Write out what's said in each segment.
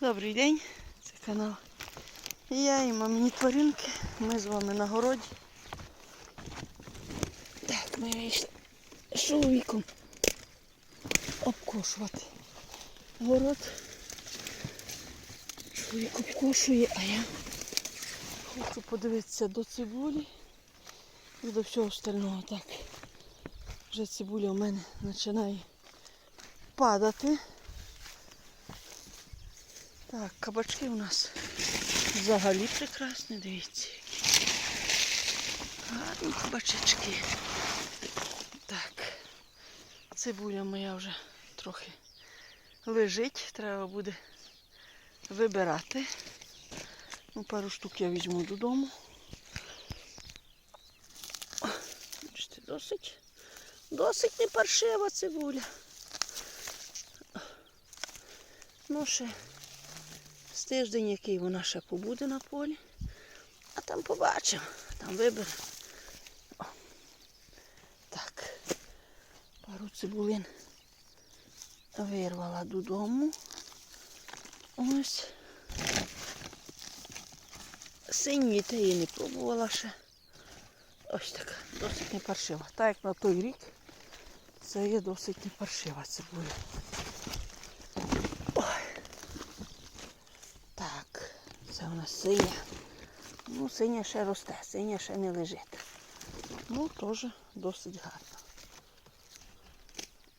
Добрий день, це канал. Я і мамині тваринки. Ми з вами на городі. Так, ми вийшли з чоловіком обкошувати город. Чоловік обкошує, а я хочу подивитися до цибулі і до всього остального. Так, вже цибуля у мене починає падати. Так, кабачки у нас взагалі прекрасні, дивіться. Гарні кабачечки. Так, цибуля моя вже трохи лежить, треба буде вибирати. Ну, пару штук я візьму додому. Досить, досить не паршива цибуля. Ну, ще тиждень, який вона ще побуде на полі, а там побачимо, там виберемо. Так, пару цибулин вирвала додому. Ось. Синьої та її не пробувала ще. Ось така, досить не паршива. Так як на той рік, це є досить не паршива цибуля. Ой. Так, це у нас синя. Ну, синя ще росте, синя ще не лежить. Ну, теж досить гарно.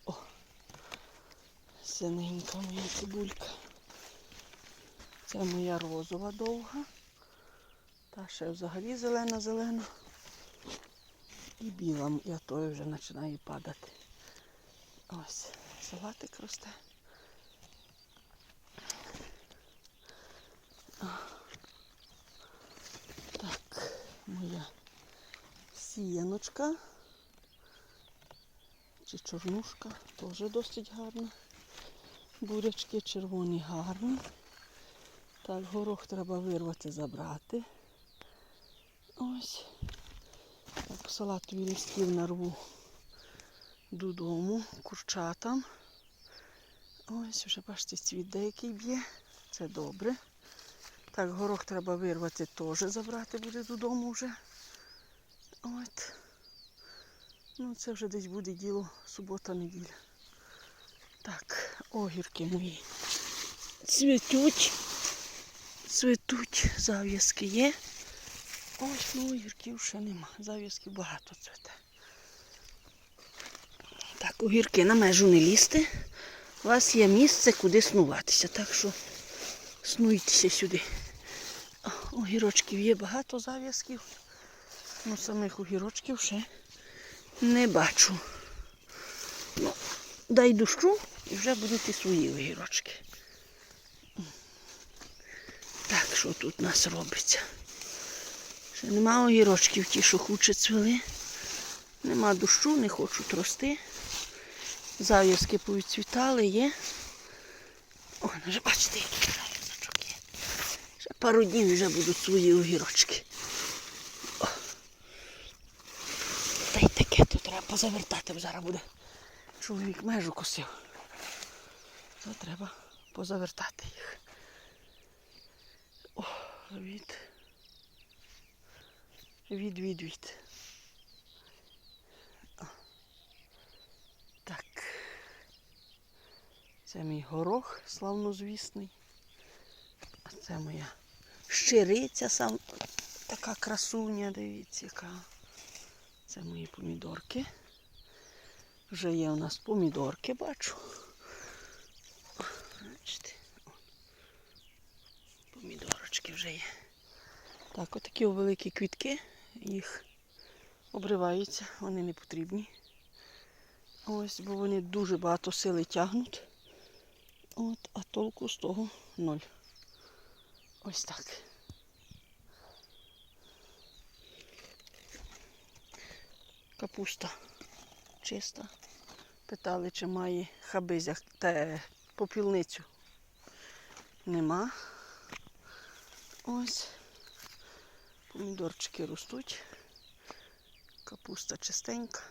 О, синенька моя цибулька. Це моя розова довга. Та ще взагалі зелена-зелена. І біла, я тою вже починаю падати. Ось, салатик росте. Так, моя сіяночка. Чи чорнушка, теж досить гарна. Бурячки червоні гарні. Так, горох треба вирвати, забрати. Ось. Так, салатові листків нарву додому, курчатам. Ось, вже бачите, цвіт деякий б'є. Це добре. Так, горох треба вирвати, теж забрати буде додому вже. От. Ну, це вже десь буде діло субота-неділя. Так, огірки мої. Цвітуть. Цвітуть, зав'язки є. Ось, ну огірків ще нема. Зав'язків багато цвіте. Так, огірки на межу не лізти. У вас є місце, куди снуватися. Так що снуйтеся сюди. Огірочків є багато зав'язків. Ну, самих огірочків ще не бачу. Ну, дай дощу і вже будуть і свої огірочки. Так, що тут у нас робиться? Ще нема огірочків, ті, що хуче цвіли. Нема дощу, не хочуть рости. Зав'язки повідцвітали, є. О, ну вже бачите. Ще пару днів вже будуть свої огірочки. О. Та й таке то треба позавертати, бо зараз буде. Чоловік межу косив. То треба позавертати їх. О, від. Від, від, від. Так. Це мій горох славнозвісний. А це моя щириця сам така красуня, дивіться, яка. Це мої помідорки. Вже є у нас помідорки, бачу. Бачите. Помідорочки вже є. Так, отакі великі квітки, їх обриваються, вони не потрібні. Ось, бо вони дуже багато сили тягнуть. От, а толку з того ноль. Ось так. Капуста чиста. Питали, чи має хабизя та попілницю. Нема. Ось. Помідорчики ростуть. Капуста чистенька.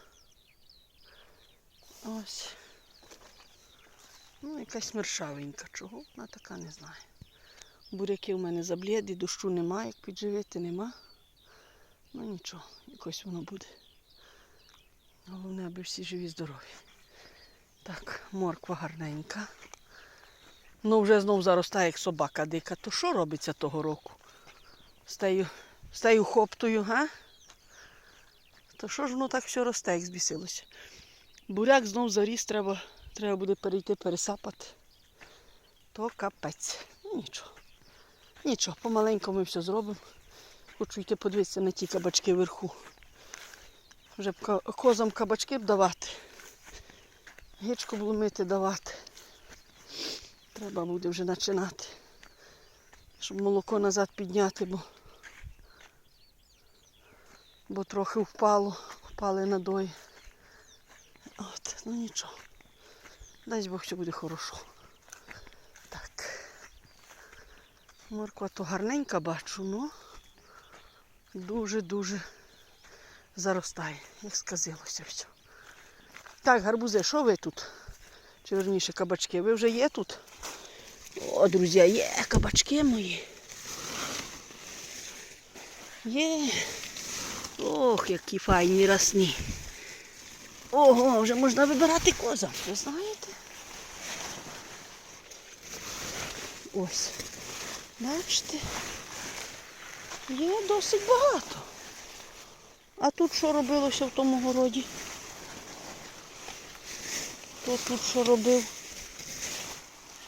Ось. Ну, якась мершавенька. Чого вона така, не знаю. Буряки в мене заблєді, дощу нема, як підживити нема. Ну нічого, якось воно буде. Головне, аби всі живі, здорові. Так, морква гарненька. Ну вже знов заростає, як собака дика. То що робиться того року? З тею хоптою, га? То що ж воно так все росте, як збісилося? Буряк знов заріс, треба, треба буде перейти пересапати. То капець. Ну нічого. Нічого, помаленьку ми все зробимо. Хочу йти подивитися на ті кабачки вверху. Вже б козам кабачки б давати. Гичку було мити давати. Треба буде вже починати. Щоб молоко назад підняти, бо, бо трохи впало, впали надої. От, ну нічого. Дай Бог, все буде хорошо. Так. Морква то гарненька бачу, ну дуже-дуже заростає, як сказилося все. Так, гарбузи, що ви тут? Чи верніше кабачки? Ви вже є тут? О, друзі, є кабачки мої. Є. Ох, які файні росні. Ого, вже можна вибирати коза, ви знаєте? Ось. Бачите? Є досить багато. А тут що робилося в тому городі? Хто тут що робив?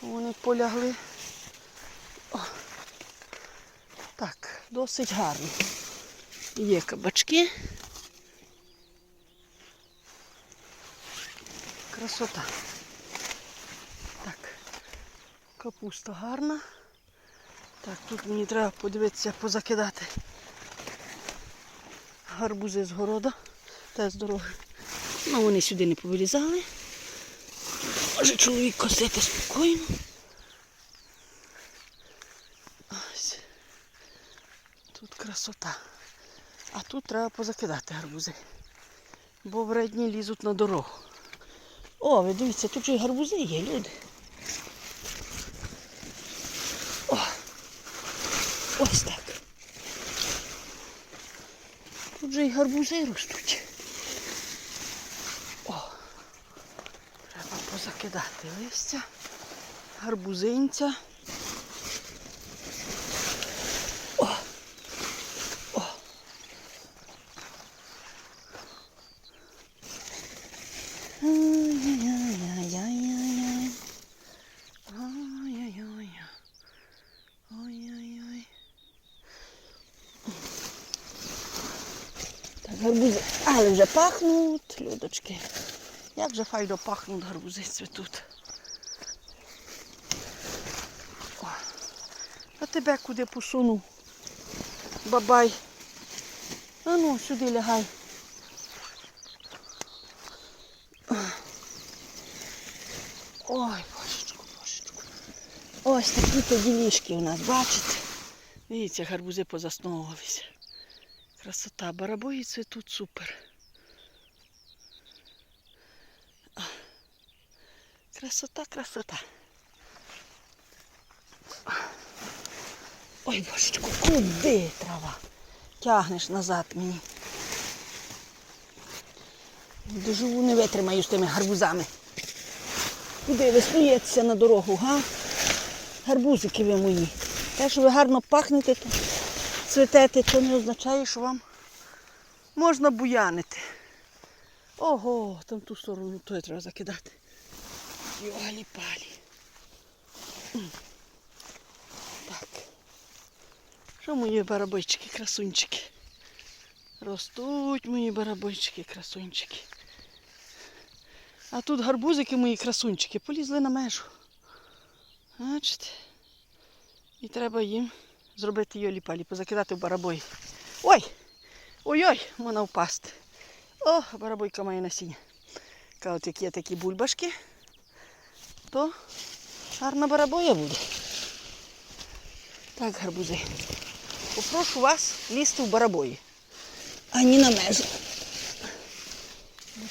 Вони полягли. О. Так, досить гарно. Є кабачки. Красота. Так, капуста гарна. Так, тут мені треба подивитися, позакидати гарбузи з города та з дороги. Ну, вони сюди не повилізали. Може чоловік косити спокійно. Ось. Тут красота. А тут треба позакидати гарбузи. Бо вредні лізуть на дорогу. О, ви дивіться, тут же гарбузи є, люди. Ось так. Тут же і гарбузи ростуть. О, треба позакидати листя, гарбузинця. О, о. Ай-яй-яй-яй-яй. Ай-яй-яй. Ой-ой-ой. Так, гарбузи. Але вже пахнуть, людочки. Як же файно пахнуть гарбузи цвітуть. О. А тебе куди посунув? Бабай. А ну, сюди лягай. Ой, божечку, божечку. Ось такі то ділішки у нас, бачите? Дивіться, гарбузи позасновувалися. Красота, барабої цвітуть супер. Красота, красота. Ой, божечку, куди трава? Тягнеш назад мені. Доживу не витримаю з тими гарбузами. Куди ви смієтеся на дорогу, га? Гарбузики ви мої. Те, що ви гарно пахнете, то цветете, то не означає, що вам можна буянити. Ого, там ту сторону той треба закидати. Йолі палі. Так. Що мої барабойчики, красунчики? Ростуть мої барабойчики, красунчики. А тут гарбузики мої красунчики полізли на межу. Бачите? І треба їм зробити йолі-палі, позакидати в барабой. Ой! Ой-ой, можна впасти. О, барабойка має насіння. От як є такі бульбашки, то гарна барабоя буде. Так, гарбузи. Попрошу вас лізти в барабої. А не на межу.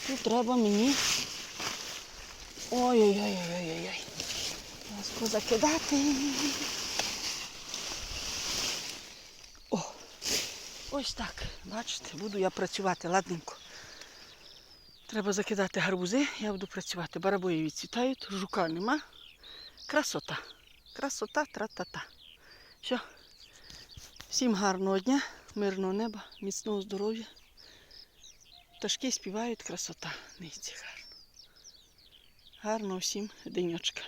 Тут треба мені... Ой-ой-ой-ой-ой-ой. Зараз позакидати. О! Ось так. Бачите, буду я працювати ладненько. Треба закидати гарбузи, я буду працювати. Барабої відцвітають, жука нема. Красота. Красота, тра-та-та. Все. Всім гарного дня, мирного неба, міцного здоров'я. Пташки співають, красота. Ниці гарно. Гарного всім денечка.